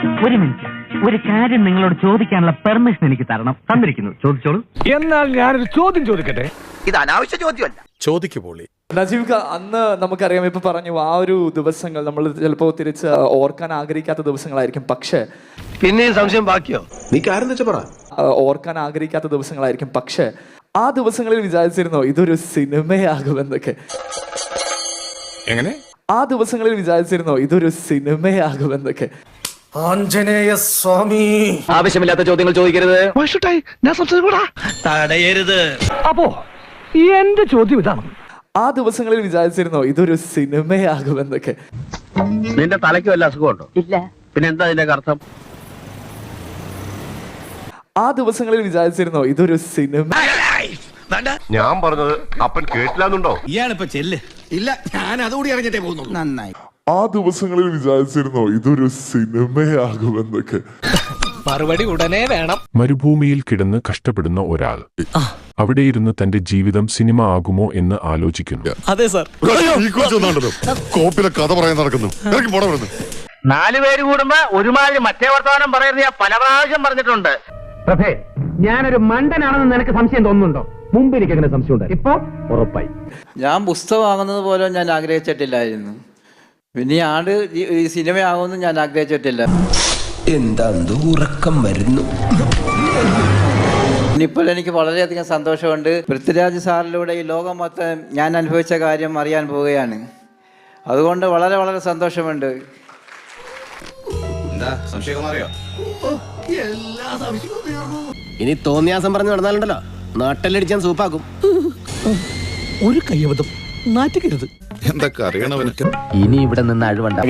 ഒരു മിനിറ്റ്. ഒരു കാര്യം നിങ്ങളോട് ചോദിക്കാനുള്ള പെർമിഷൻ എനിക്ക് തരണം. തന്നിരിക്കുന്നു. ചോദിച്ചോളൂ. എന്നാൽ ഞാനൊരു ചോദ്യം ചോദിക്കട്ടെ? ഇത് അനാവശ്യ ചോദ്യമല്ല. ചോദിക്കു പോളി. നജീബ് അന്ന് നമുക്കറിയാം ഇപ്പൊ പറഞ്ഞു ആ ഒരു ദിവസങ്ങൾ നമ്മൾ ചിലപ്പോ തിരിച്ച് ഓർക്കാൻ ആഗ്രഹിക്കാത്ത ദിവസങ്ങളായിരിക്കും. പക്ഷേ പിന്നെയും സംശയം ബാക്കിയോ? നീ കാര്യം വെച്ചാ പറ. ഓർക്കാൻ ആഗ്രഹിക്കാത്ത ദിവസങ്ങളായിരിക്കും. പക്ഷേ ആ ദിവസങ്ങളിൽ വിചാരിച്ചിരുന്നോ ഇതൊരു സിനിമയാകുമെന്നൊക്കെ? എങ്ങനെ? ആ ദിവസങ്ങളിൽ വിചാരിച്ചിരുന്നോ ഇതൊരു സിനിമയാകുമെന്നൊക്കെ? ആവശ്യമില്ലാത്ത ചോദ്യങ്ങൾ ചോദിക്കരുത്. തടയരുത്. അപ്പോ എന്റെ ചോദ്യം ഇതാണ്. ആ ദിവസങ്ങളിൽ വിചാരിച്ചിരുന്നോ ഇതൊരു സിനിമയാകുമെന്നൊക്കെ? നിന്റെ തലയ്ക്ക് വല്ല അസുഖമുണ്ടോ? ഇല്ല. പിന്നെ എന്താ അതിന്റെ അർത്ഥം? ആ ദിവസങ്ങളിൽ വിചാരിച്ചിരുന്നോ ഇതൊരു സിനിമ? ഞാൻ പറഞ്ഞത് അപ്പൻ കേട്ടില്ലാന്നുണ്ടോ? ഇയാളിപ്പോ ചെല്ല്. ഇല്ല ഞാൻ അതുകൂടി അറിഞ്ഞിട്ടേ പോകുന്നു നന്നായി. ആ ദിവസങ്ങളിൽ വിചാരിച്ചിരുന്നോ ഇതൊരു സിനിമയാകുമെന്നൊക്കെ. മറുപടി ഉടനെ വേണം. മരുഭൂമിയിൽ കിടന്ന് കഷ്ടപ്പെടുന്ന ഒരാൾ. അവിടെ ഇരുന്ന് തന്റെ ജീവിതം സിനിമ ആകുമോ എന്ന് ആലോചിക്കുന്നു. അതെ സാർ. കോപ്പിലെ കഥ പറയാൻ നടക്കുന്നു. നാലു പേര് കൂടുമ്പോ ഒരുമാതിരി മറ്റേ വർത്തമാനം പറയുന്നത് ഞാൻ പല പ്രാവശ്യം പറഞ്ഞിട്ടുണ്ട്. പ്രഭേ ഞാനൊരു മണ്ടനാണെന്ന് നിനക്ക് സംശയം തോന്നുന്നുണ്ടോ? മുമ്പ് എനിക്ക് അങ്ങനെ സംശയം ഉണ്ടായി ഇപ്പൊ ഉറപ്പായി. ഞാൻ പുസ്തകം വാങ്ങുന്നത് പോലും ഞാൻ ആഗ്രഹിച്ചിട്ടില്ലായിരുന്നു. പിന്നെ ഈ ആട് ഈ- ഈ സിനിമയാകുമെന്ന് ഞാൻ ആഗ്രഹിച്ചിട്ടില്ല. എന്താ ഉറക്കം വരുന്നു. ഇപ്പോൾ എനിക്ക് വളരെയധികം സന്തോഷമുണ്ട്. പൃഥ്വിരാജ് സാറിലൂടെ ഈ ലോകം മൊത്തം ഞാൻ അനുഭവിച്ച കാര്യം അറിയാൻ പോവുകയാണ്. അതുകൊണ്ട് വളരെ വളരെ സന്തോഷമുണ്ട്. ഇനി തോന്നിയാസം പറഞ്ഞു നടന്നാലുണ്ടല്ലോ. നാട്ടിലടിച്ചാൻ സൂപ്പാക്കും. ഒരു കയ്യബദ്ധം. നാറ്റിക്കരുത് എന്തൊക്കെ അറിയണവനൊക്കെ ഇനി ഇവിടെ നിന്ന് അഴിവണ്ട.